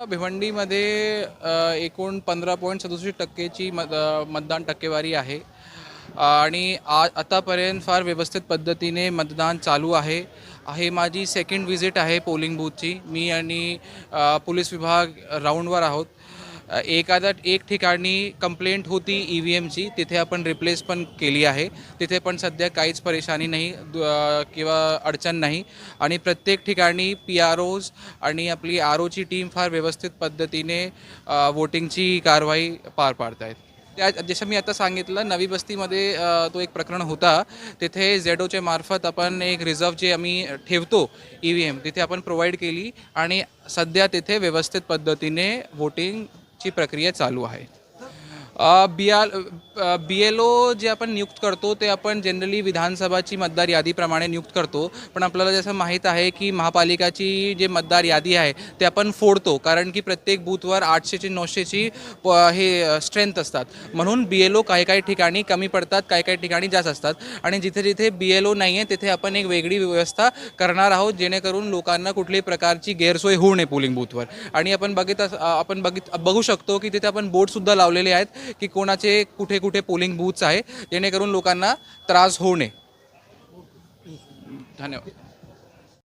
भिवंडीमध्ये एकूण पंधरा पॉईंट सदुसष्ट टक्केची मत मतदान टक्केवारी आहे. आणि आ आतापर्यंत फार व्यवस्थित पद्धतीने मतदान चालू आहे. हे माझी सेकंड व्हिजिट आहे पोलिंग बूथची मी आणि पोलीस विभाग राऊंडवर आहोत. एखादा एक ठिकाणी कंप्लेंट होती ई व्ही एमची तिथे आपण रिप्लेस पण केली आहे. तिथे पण सध्या काहीच परेशानी नाही दु- किंवा अडचण नाही. आणि प्रत्येक ठिकाणी पी आर ओज आणि आपली आर ओची टीम फार व्यवस्थित पद्धतीने वोटिंगची कारवाई पार पाडत आहेत त्या जसं मी आता सांगितलं नवी बस्तीमध्ये तो एक प्रकरण होता. तिथे झेडोच्या मार्फत आपण एक रिझर्व जे आम्ही ठेवतो ई व्ही एम तिथे आपण प्रोव्हाइड केली आणि सध्या तिथे व्यवस्थित पद्धतीने वोटिंग प्रक्रिया चालू आहे. बी आर बी एल ओ जे आपण नियुक्त करतो ते आपण जनरली विधानसभाची मतदार यादीप्रमाणे नियुक्त करतो. पण आपल्याला जसं माहीत आहे की महापालिकाची जे मतदार यादी आहे ते आपण फोडतो. कारण की प्रत्येक बूथवर आठशेची नऊशेची प- हे स्ट्रेंथ असतात. म्हणून बी एल ओ काही काही ठिकाणी कमी पडतात काही काही ठिकाणी जास्त असतात. आणि जिथे जिथे बी एल ओ नाही आहे तिथे आपण एक वेगळी व्यवस्था करणार आहोत जेणेकरून लोकांना कुठल्याही प्रकारची गैरसोय होऊ नये पोलिंग बूथवर. आणि आपण बघित आपण बघित बघू शकतो की तिथे आपण बोर्डसुद्धा लावलेले आहेत. की कोणाचे कुठे कुठे पोलिंग बूथ्स आहे जेणेकरून लोकांना त्रास होऊ नये. धन्यवाद.